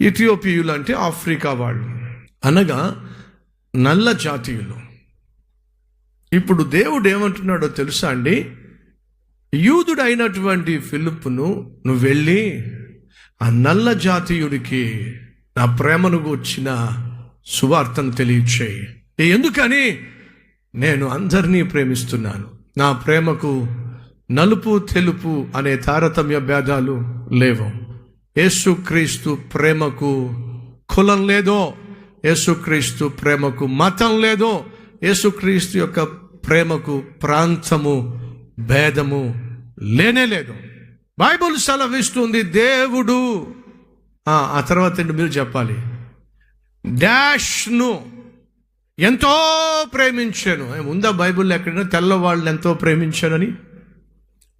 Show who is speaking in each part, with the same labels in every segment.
Speaker 1: ఇథియోపియులు అంటే ఆఫ్రికా వాళ్ళు. అనగా నల్ల జాతీయులు. ఇప్పుడు దేవుడు ఏమంటున్నాడో తెలుసా అండి? యూదుడైనటువంటి ఫిలిప్ను నువ్వు వెళ్ళి ఆ నల్ల జాతీయుడికి నా ప్రేమను గూర్చిన సువార్తను తెలియచేయి. ఎందుకని? నేను అందరినీ ప్రేమిస్తున్నాను. నా ప్రేమకు నలుపు తెలుపు అనే తారతమ్య భేదాలు లేవు. యేసుక్రీస్తు ప్రేమకు కులం లేదో యేసుక్రీస్తు ప్రేమకు మతం లేదో యేసుక్రీస్తు యొక్క ప్రేమకు ప్రాంతము భేదము లేనే లేదు. బైబుల్ సెలవిస్తుంది దేవుడు. ఆ తర్వాత మీరు చెప్పాలి? డాష్ను ఎంతో ప్రేమించాను. ఉందా బైబిల్లో ఎక్కడైనా? తెల్లవాళ్ళని ఎంతో ప్రేమించానని?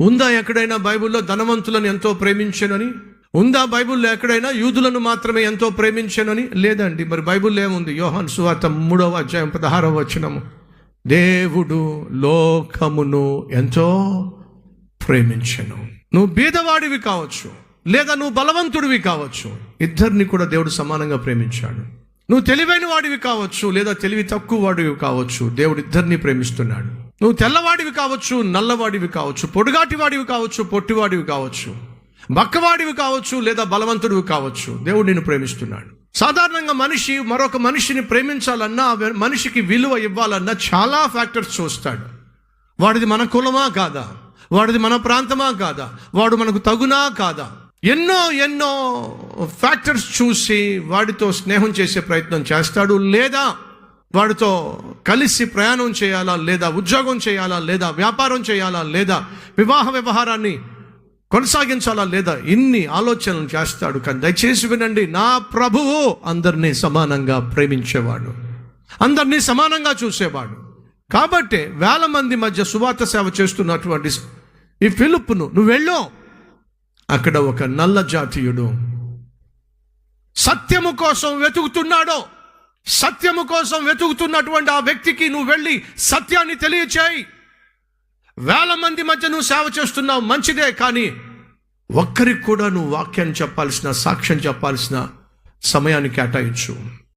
Speaker 1: ఉందా ఎక్కడైనా బైబిల్లో ధనవంతులను ఎంతో ప్రేమించానని? ఉందా బైబిల్లో ఎక్కడైనా? యూదులను మాత్రమే ఎంతో ప్రేమించానని? లేదండి. మరి బైబిల్లో ఏముంది? యోహాన్ సువార్త మూడవ అధ్యాయం పదహారవ వచనము. దేవుడు లోకమును ఎంతో ప్రేమించను. నువ్వు బీదవాడివి కావచ్చు లేదా నువ్వు బలవంతుడివి కావచ్చు ఇద్దరిని కూడా దేవుడు సమానంగా ప్రేమించాడు. నువ్వు తెలివైన వాడివి కావచ్చు లేదా తెలివి తక్కువ వాడివి కావచ్చు దేవుడు ఇద్దరిని ప్రేమిస్తున్నాడు. నువ్వు తెల్లవాడివి కావచ్చు నల్లవాడివి కావచ్చు పొడుగాటి వాడివి కావచ్చు పొట్టివాడివి కావచ్చు. బక్కవాడివి కావచ్చు లేదా బలవంతుడివి కావచ్చు. దేవుడు నిన్ను ప్రేమిస్తున్నాడు. సాధారణంగా మనిషి మరొక మనిషిని ప్రేమించాలన్నా మనిషికి విలువ ఇవ్వాలన్నా చాలా ఫ్యాక్టర్స్ చూస్తాడు. వాడిది మన కులమా కాదా? వాడిది మన ప్రాంతమా కాదా? వాడు మనకు తగునా కాదా? ఎన్నో ఎన్నో ఫ్యాక్టర్స్ చూసి వాడితో స్నేహం చేసే ప్రయత్నం చేస్తాడు లేదా వాడితో కలిసి ప్రయాణం చేయాలా లేదా ఉద్యోగం చేయాలా లేదా వ్యాపారం చేయాలా లేదా వివాహ వ్యవహారాన్ని కొనసాగించాలా లేదా? ఇన్ని ఆలోచనలు చేస్తాడు కానీ దయచేసి వినండి నా ప్రభువు అందరినీ సమానంగా ప్రేమించేవాడు. అందరినీ సమానంగా చూసేవాడు. కాబట్టి వేల మంది మధ్య సువార్త సేవ చేస్తున్నటువంటి ఈ పిలుపును నువ్వు వెళ్ళో. అక్కడ ఒక నల్ల జాతీయుడు సత్యము కోసం వెతుకుతున్నాడో. సత్యము కోసం వెతుకుతున్నటువంటి ఆ వ్యక్తికి నువ్వు వెళ్ళి సత్యాన్ని తెలియచేయి. వేల మంది మధ్య నువ్వు సేవ చేస్తున్నావు మంచిదే కానీ ఒక్కరికి కూడా నువ్వు వాక్యాన్ని చెప్పాల్సిన సాక్ష్యం చెప్పాల్సిన సమయాన్ని కేటాయించు.